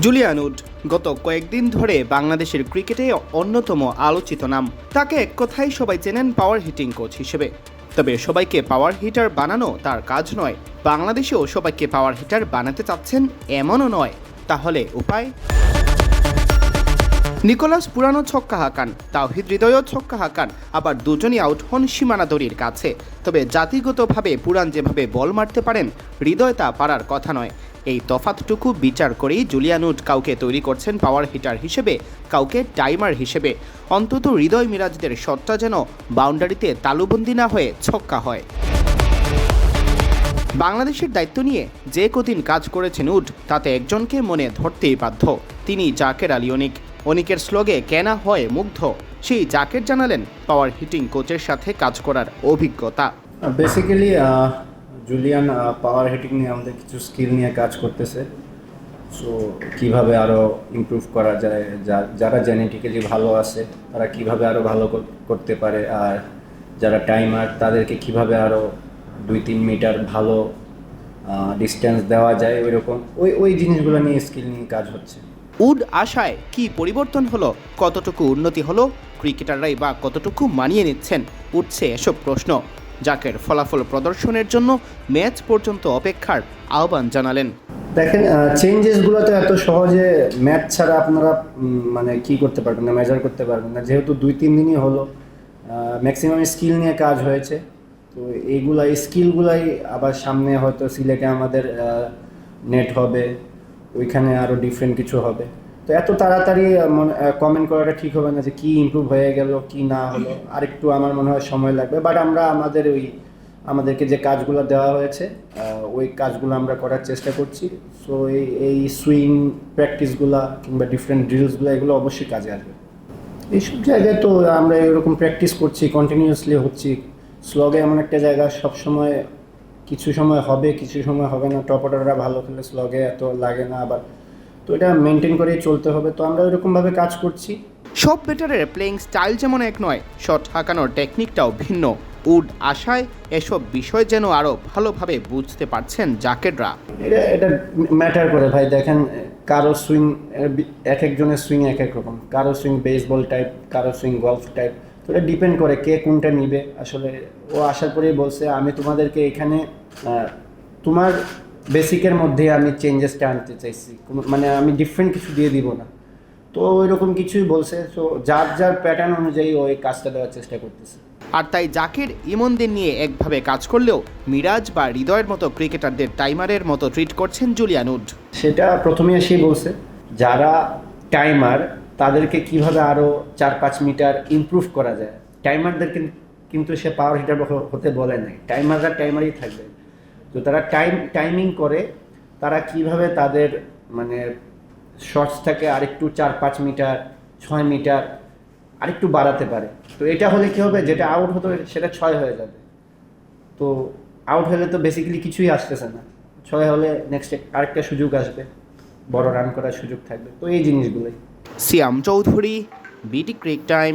Julian would, গত কয়েকদিন ধরে বাংলাদেশের ক্রিকেটে অন্যতম আলোচিত নাম। তাকে এক কথাই সবাই চেনেন পাওয়ার হিটিং কোচ হিসেবে। তবে সবাইকে পাওয়ার হিটার বানানো তার কাজ নয়। বাংলাদেশেও সবাইকে পাওয়ার হিটার বানাতে চাচ্ছেন এমনও নয়। তাহলে উপায়? নিকোলাস পুরানো ছক্কা হাঁকান, তাওহিদ হৃদয়ও ছক্কা হাঁকান, আবার দুজনই আউট হন সীমানা দড়ির কাছে। তবে জাতিগতভাবে পুরান যেভাবে বল মারতে পারেন, হৃদয় তা পারার কথা নয়। এই তফাতটুকু বিচার করেই জুলিয়ান উড কাউকে তৈরি করছেন পাওয়ার হিটার হিসেবে, কাউকে টাইমার হিসেবে। অন্তত হৃদয় মিরাজদের শটটা যেন বাউন্ডারিতে তালুবন্দি না হয়ে ছক্কা হয়। বাংলাদেশের দায়িত্ব নিয়ে যে কদিন কাজ করেছেন উড তাতে একজনকে মনে ধরতেই বাধ্য। তিনি জাকের আলী অনিক। অনিকের স্লোগে কেনা হয় মুগ্ধ সেই জাকের জানালেন পাওয়ার হিটিং কোচের সাথে কাজ করার অভিজ্ঞতা। বেসিক্যালি জুলিয়ান পাওয়ার হিটিং নিয়ে আমাদের কিছু স্কিল নিয়ে কাজ করতেছে। সো কীভাবে আরও ইমপ্রুভ করা যায় যারা জেনেটিক্যালি ভালো আছে, তারা কীভাবে আরও ভালো করতে পারে, আর যারা টাইমার তাদেরকে কীভাবে আরও দুই তিন মিটার ভালো ডিস্টেন্স দেওয়া যায় ওই রকম ওই ওই জিনিসগুলো নিয়ে স্কিল নিয়ে কাজ হচ্ছে। উড আশায় কি পরিবর্তন হলো? কতটুকু উন্নতি হলো? ক্রিকেটাররাই বা কতটুকু মানিয়ে নিচ্ছেন? উঠছে এসব প্রশ্ন। জাকের ফলাফল প্রদর্শনের জন্য ম্যাচ পর্যন্ত অপেক্ষার আহ্বান জানালেন। দেখেন চেঞ্জেসগুলো তো এত সহজে ম্যাচ ছাড়া আপনারা মানে কি করতে পারবেন না মেজার করতে পারবেন না। যেহেতু দুই, তিন দিনই হলো ম্যাক্সিমাম স্কিল নিয়ে কাজ হয়েছে। তো এইগুলা এই স্কিলগুলাই আবার সামনে হয়তো সিলেটে আমাদের নেট হবে। ওইখানে আরও ডিফারেন্ট কিছু হবে। তো এত তাড়াতাড়ি কমেন্ট করাটা ঠিক হবে না যে কি ইমপ্রুভ হয়ে গেল, কি না হলো। আরেকটু আমার মনে হয় সময় লাগবে। বাট আমরা আমাদের ওই, আমাদেরকে যে কাজগুলো দেওয়া হয়েছে ওই কাজগুলো আমরা করার চেষ্টা করছি। সো এই এই সুইং প্র্যাকটিসগুলা কিংবা ডিফারেন্ট ড্রিলসগুলো এগুলো অবশ্যই কাজে আসবে। এইসব জায়গায় তো আমরা এরকম প্র্যাকটিস করছি কন্টিনিউয়াসলি হচ্ছি। স্লগে এমন একটা জায়গা সবসময় কিছু সময় হবে কিছু সময় হবে না টপ অর্ডাররা ভালো খেলে স্লগে এত লাগে না আবার। তো এটা মেনটেন করেই চলতে হবে। তো আমরা ওইরকমভাবে কাজ করছি। সব ব্যাটারের প্লেয়িং স্টাইল যেমন এক নয় শট হাঁকানোর টেকনিকটাও ভিন্ন। উড আশায় এসব বিষয় যেন আরও ভালোভাবে বুঝতে পারছেন জাকেররা। এটা এটা ম্যাটার করে। ভাই দেখেন কারও সুইং এক একজনের সুইং এক এক রকম। কারও সুইং বেসবল টাইপ কারও সুইং গলফ টাইপ তো এটা ডিপেন্ড করে কে কোনটা নিবে। আসলে ও আসার পরেই বলছে আমি তোমাদেরকে এখানে তোমার বেসিকের মধ্যে আমি চেঞ্জেসটা আনতে চাইছি। কোনো- মানে আমি ডিফারেন্ট কিছু দিয়ে দিব না। তো ওই রকম কিছুই বলছে। তো যার যার প্যাটার্ন অনুযায়ী ওই কাজটা দেওয়ার চেষ্টা করতেছে। আর তাই জাকির ইমনদের নিয়ে একভাবে কাজ করলেও মিরাজ বা হৃদয়ের মতো ক্রিকেটারদের টাইমারের মতো ট্রিট করছেন জুলিয়ান উড। সেটা প্রথমে এসেই বলছে যারা টাইমার তাদেরকে কীভাবে আরও চার, পাঁচ মিটার ইমপ্রুভ করা যায়? টাইমারদের কিন্তু সে পাওয়ার হিটার হতে বলে নাই। টাইমাররা টাইমারই থাকবে। তো তারা টাইম টাইমিং করে তারা কীভাবে তাদের মানে শর্টসটাকে আরেকটু চার, পাঁচ মিটার, ছয় মিটার আরেকটু বাড়াতে পারে। তো এটা হলে কী হবে? যেটা আউট হতো সেটা ছয় হয়ে যাবে। তো আউট হলে তো বেসিক্যালি কিছুই আসতেছে না। ছয় হলে নেক্সট আরেকটা সুযোগ আসবে। বড় রান করার সুযোগ থাকবে। তো এই জিনিসগুলোই। সিয়াম চৌধুরী বিটি ক্রিক টাইম